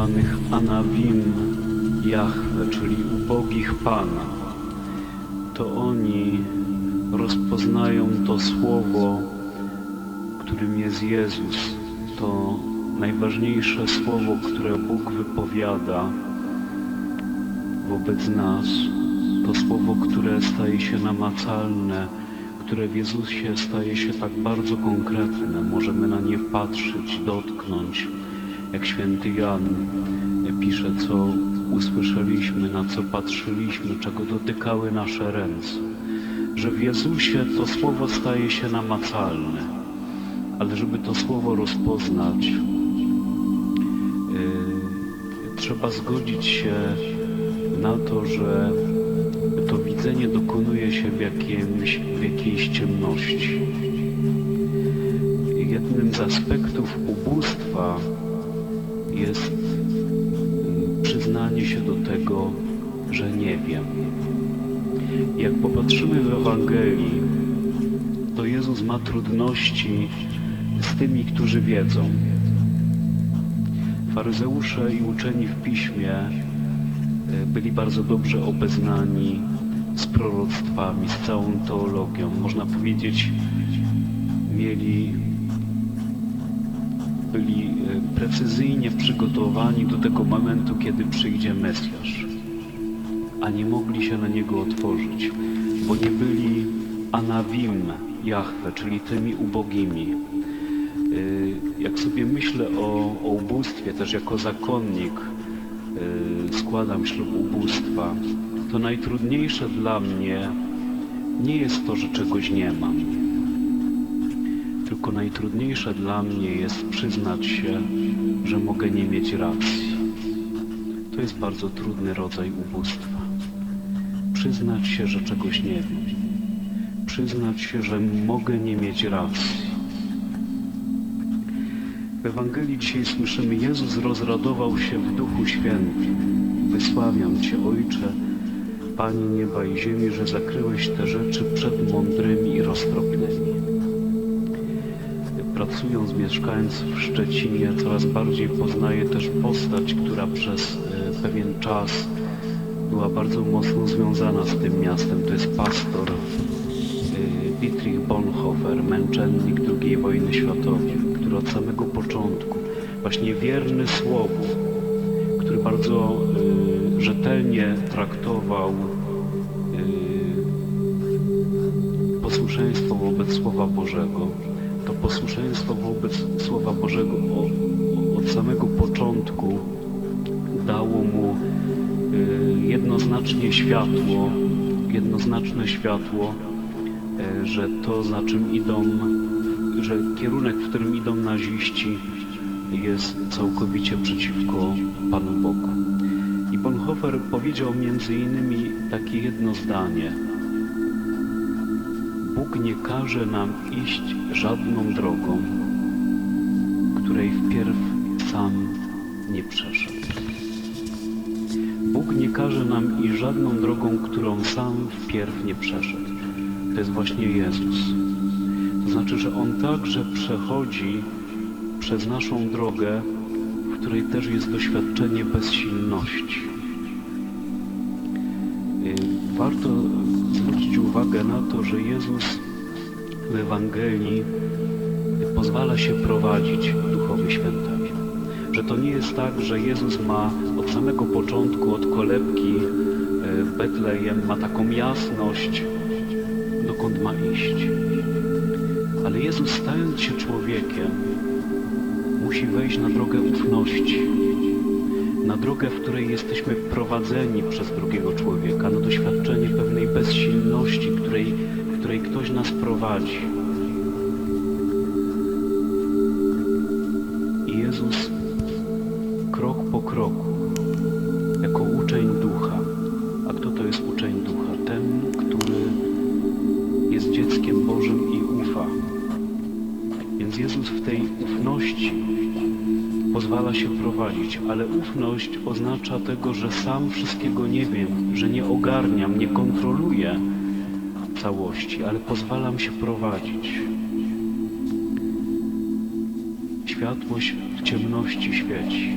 zwanych Anawim Jahwe, czyli ubogich Pana, to oni rozpoznają to słowo, którym jest Jezus, to najważniejsze słowo, które Bóg wypowiada wobec nas, to słowo, które staje się namacalne, które w Jezusie staje się tak bardzo konkretne. Możemy na nie patrzeć, dotknąć, jak święty Jan pisze, co usłyszeliśmy, na co patrzyliśmy, czego dotykały nasze ręce. Że w Jezusie to słowo staje się namacalne, ale żeby to słowo rozpoznać, yy, trzeba zgodzić się na to, że to widzenie dokonuje się w, jakimś, w jakiejś ciemności. Jednym z aspektów ubóstwa jest mm, przyznanie się do tego, że nie wiem. Jak popatrzymy w Ewangelii, to Jezus ma trudności z tymi, którzy wiedzą. Faryzeusze i uczeni w piśmie e, byli bardzo dobrze obeznani z proroctwami, z całą teologią. Można powiedzieć, mieli, byli e, precyzyjnie przygotowani do tego momentu, kiedy przyjdzie Mesjasz, a nie mogli się na niego otworzyć, bo nie byli Anawim Jahwe, czyli tymi ubogimi. Y, Jak sobie myślę o, o ubóstwie, też jako zakonnik y, składam ślub ubóstwa, to najtrudniejsze dla mnie nie jest to, że czegoś nie mam, tylko najtrudniejsze dla mnie jest przyznać się, że mogę nie mieć racji. To jest bardzo trudny rodzaj ubóstwa. Przyznać się, że czegoś nie wiem. Przyznać się, że mogę nie mieć racji. W Ewangelii dzisiaj słyszymy, Jezus rozradował się w Duchu Świętym. Wysławiam Cię, Ojcze, Panie nieba i ziemi, że zakryłeś te rzeczy przed mądrymi i roztropnymi. Pracując, mieszkając w Szczecinie, coraz bardziej poznaję też postać, która przez e, pewien czas była bardzo mocno związana z tym miastem. To jest pastor e, Dietrich Bonhoeffer, męczennik II wojny światowej, który od samego początku, właśnie wierny słowu, który bardzo y, rzetelnie traktował y, posłuszeństwo wobec Słowa Bożego, posłuszeństwo wobec Słowa Bożego od samego początku dało mu y, jednoznacznie światło, jednoznaczne światło, y, że to za czym idą, że kierunek, w którym idą naziści jest całkowicie przeciwko Panu Bogu. I Bonhoeffer powiedział między innymi takie jedno zdanie. Bóg nie każe nam iść żadną drogą, której wpierw sam nie przeszedł. Bóg nie każe nam iść żadną drogą, którą sam wpierw nie przeszedł. To jest właśnie Jezus. To znaczy, że On także przechodzi przez naszą drogę, w której też jest doświadczenie bezsilności. Y, Warto uwagę na to, że Jezus w Ewangelii pozwala się prowadzić Duchowi Świętemu. Że to nie jest tak, że Jezus ma od samego początku, od kolebki y, w Betlejem, ma taką jasność, dokąd ma iść. Ale Jezus stając się człowiekiem, musi wejść na drogę ufności, na drogę, w której jesteśmy prowadzeni przez drugiego człowieka, na doświadczenie pewnej bezsilności, której, której ktoś nas prowadzi. Jezus w tej ufności pozwala się prowadzić, ale ufność oznacza tego, że sam wszystkiego nie wiem, że nie ogarniam, nie kontroluję całości, ale pozwalam się prowadzić. Światłość w ciemności świeci.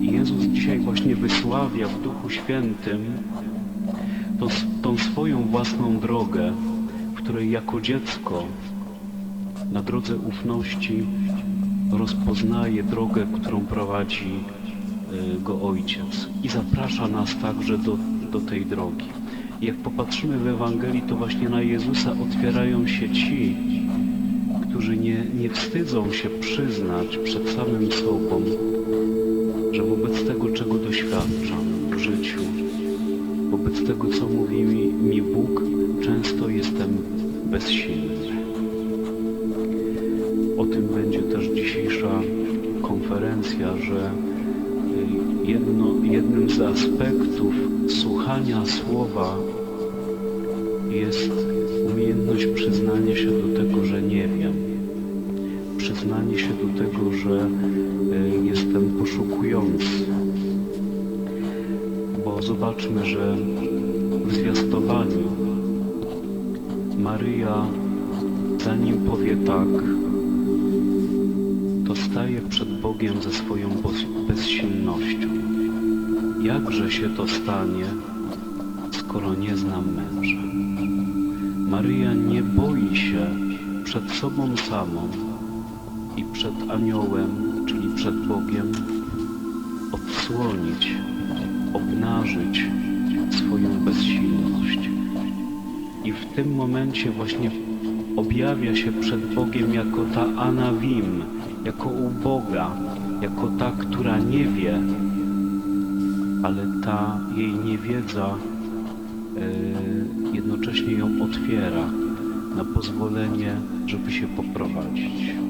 E, Jezus dzisiaj właśnie wysławia w Duchu Świętym tą, tą swoją własną drogę, w której jako dziecko na drodze ufności rozpoznaje drogę, którą prowadzi e, go Ojciec i zaprasza nas także do, do tej drogi. Jak popatrzymy w Ewangelii, to właśnie na Jezusa otwierają się ci, którzy nie, nie wstydzą się przyznać przed samym sobą, że wobec tego, czego doświadczam w życiu, wobec tego, co mówi mi, mi Bóg, często jestem bezsilny tym będzie też dzisiejsza konferencja, że y, jedno, jednym z aspektów słuchania słowa jest umiejętność przyznania się do tego, że nie wiem. Przyznanie się do tego, że y, jestem poszukujący. Bo zobaczmy, że w zwiastowaniu Maryja zanim powie tak, staje przed Bogiem ze swoją bezsilnością. Jakże się to stanie, skoro nie znam męża? Maryja nie boi się przed sobą samą i przed aniołem, czyli przed Bogiem, odsłonić, obnażyć swoją bezsilność. I w tym momencie właśnie objawia się przed Bogiem jako ta Anawim, jako uboga, jako ta, która nie wie, ale ta jej niewiedza e, jednocześnie ją otwiera na pozwolenie, żeby się poprowadzić.